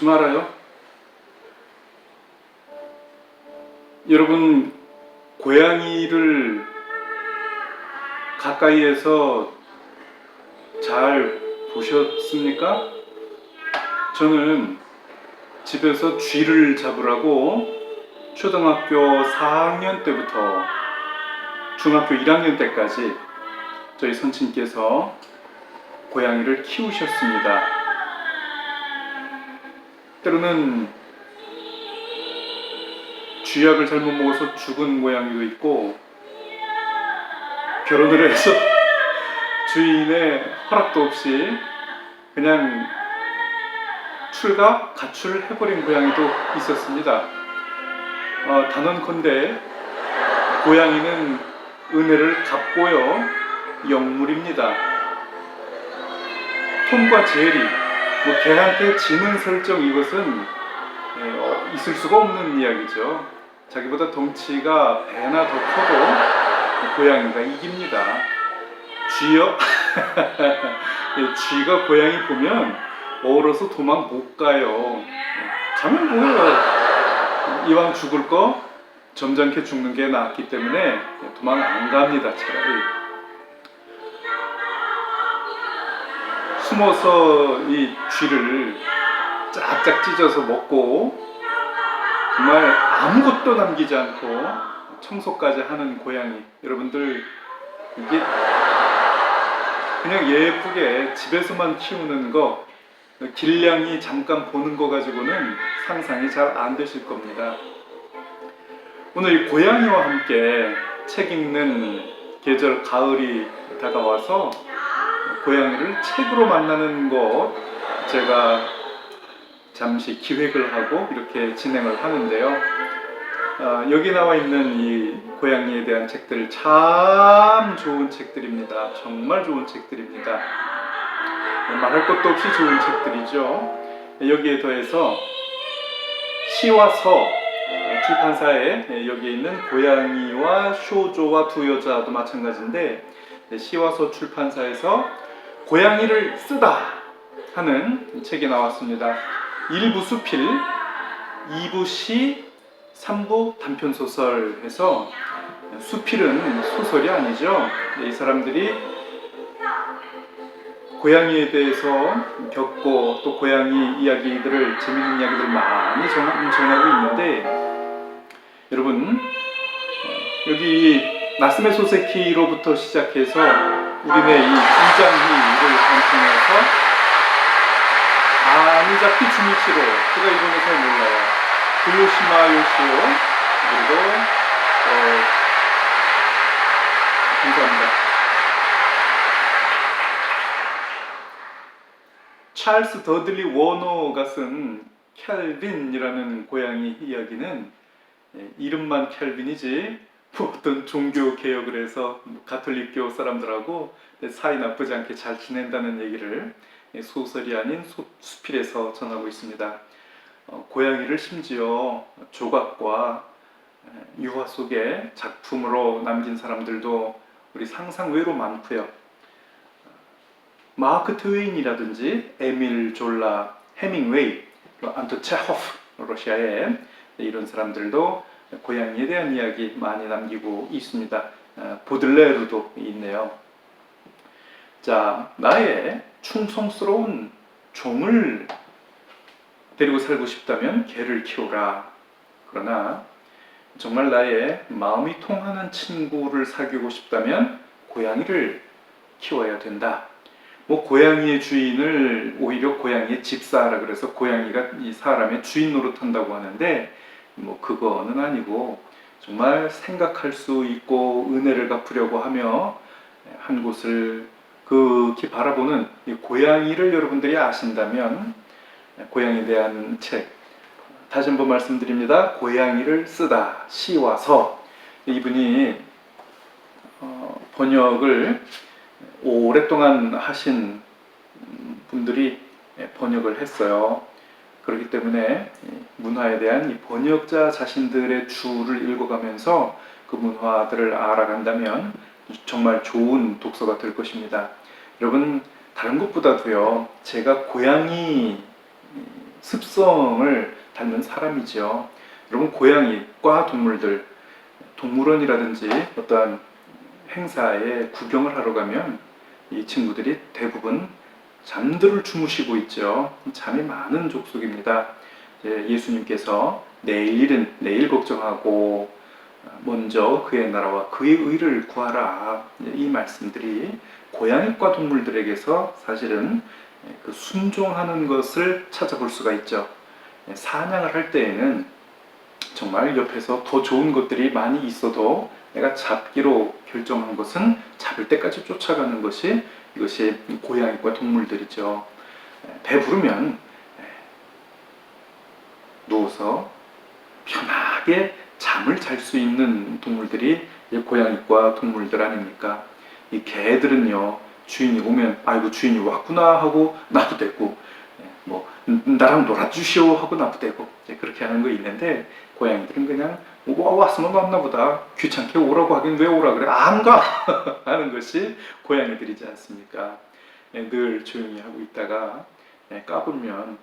좀 알아요? 여러분 고양이를 가까이에서 잘 보셨습니까? 저는 집에서 쥐를 잡으라고 초등학교 4학년 때부터 중학교 1학년 때까지 저희 선친께서 고양이를 키우셨습니다. 때로는 쥐약을 잘못 먹어서 죽은 고양이도 있고 결혼을 해서 주인의 허락도 없이 그냥 출가 가출해버린 고양이도 있었습니다. 어, 단언컨대 고양이는 은혜를 갚고요 영물입니다. 톰과 제리, 뭐 개한테 지능 설정 이것은 예, 어, 있을 수가 없는 이야기죠. 자기보다 덩치가 배나 더 커도 고양이가 이깁니다. 쥐요? 예, 쥐가 고양이 보면 얼어서 도망 못 가요. 예, 가면 뭐예요? 이왕 죽을 거 점잖게 죽는 게 낫기 때문에 도망 안 갑니다, 차라리. 숨어서 이 쥐를 짝짝 찢어서 먹고 정말 아무것도 남기지 않고 청소까지 하는 고양이 여러분들 이게 그냥 예쁘게 집에서만 키우는 거 길냥이 잠깐 보는 거 가지고는 상상이 잘 안 되실 겁니다. 오늘 이 고양이와 함께 책 읽는 계절 가을이 다가와서 고양이를 책으로 만나는 것 제가 잠시 기획을 하고 이렇게 진행을 하는데요. 아, 여기 나와 있는 이 고양이에 대한 책들 참 좋은 책들입니다. 정말 좋은 책들입니다. 말할 것도 없이 좋은 책들이죠. 여기에 더해서 시와 서 출판사에 여기에 있는 고양이와 쇼조와 두 여자도 마찬가지인데 시와 서 출판사에서 고양이를 쓰다 하는 책이 나왔습니다. 1부 수필, 2부 시, 3부 단편 소설 해서 수필은 소설이 아니죠. 이 사람들이 고양이에 대해서 겪고 또 고양이 이야기들을 재밌는 이야기들 많이 전- 전하고 있는데 여러분 어, 여기 나스메 소세키로부터 시작해서 우리네 이 김장희를 관통해서 아미자키 주미치로 제가 이름을 잘 몰라요. 도요시마 요시오 그리고 어, 감사합니다. 찰스 더들리 워너가 쓴 켈빈이라는 고양이 이야기는 예, 이름만 켈빈이지 뭐 어떤 종교 개혁을 해서 뭐 가톨릭교 사람들하고 사이 나쁘지 않게 잘 지낸다는 얘기를 예, 소설이 아닌 소- 수필에서 전하고 있습니다. 어, 고양이를 심지어 조각과 예, 유화 속에 작품으로 남긴 사람들도 우리 상상 외로 많고요. 마크 트웨인이라든지 에밀 졸라, 해밍웨이, 또 안토 체호프, 러시아의 이런 사람들도 고양이에 대한 이야기 많이 남기고 있습니다. 어, 보들레르도 있네요. 자, 나의 충성스러운 종을 데리고 살고 싶다면 개를 키우라. 그러나 정말 나의 마음이 통하는 친구를 사귀고 싶다면 고양이를 키워야 된다. 뭐 고양이의 주인을 오히려 고양이의 집사라 그래서 고양이가 이 사람의 주인 노릇한다고 하는데 뭐 그거는 아니고 정말 생각할 수 있고 은혜를 갚으려고 하며 한 곳을 극히 바라보는 이 고양이를 여러분들이 아신다면 고양이에 대한 책 다시 한번 말씀드립니다. 고양이를 쓰다 시와 서 이분이 어, 번역을 오랫동안 하신 분들이 번역을 했어요. 그렇기 때문에 문화에 대한 이 번역자 자신들의 주를 읽어가면서 그 문화들을 알아간다면 정말 좋은 독서가 될 것입니다. 여러분 다른 것보다도요 제가 고양이 습성을 닮은 사람이죠. 여러분 고양이과 동물들 동물원이라든지 어떠한 행사에 구경을 하러 가면 이 친구들이 대부분 잠들을 주무시고 있죠. 잠이 많은 족속입니다. 예수님께서 내일 일은 내일 걱정하고 먼저 그의 나라와 그의 의를 구하라. 이 말씀들이 고양이과 동물들에게서 사실은 그 순종하는 것을 찾아볼 수가 있죠. 사냥을 할 때에는 정말 옆에서 더 좋은 것들이 많이 있어도 내가 잡기로 결정한 것은 잡을 때까지 쫓아가는 것이 이것이 고양이과 동물들이죠. 배부르면 누워서 편하게 잠을 잘 수 있는 동물들이 이 고양이과 동물들 아닙니까? 이 개들은요 주인이 오면 아이고 주인이 왔구나 하고 놔두대고 뭐 음, 나랑 놀아주시오 하고 이제 그렇게 하는 거 있는데 고양이들은 그냥 와 왔으면 왔나 보다. 귀찮게 오라고 하긴 왜 오라 그래? 안 가! 하는 것이 고양이들이지 않습니까? 예, 늘 조용히 하고 있다가 예, 까불면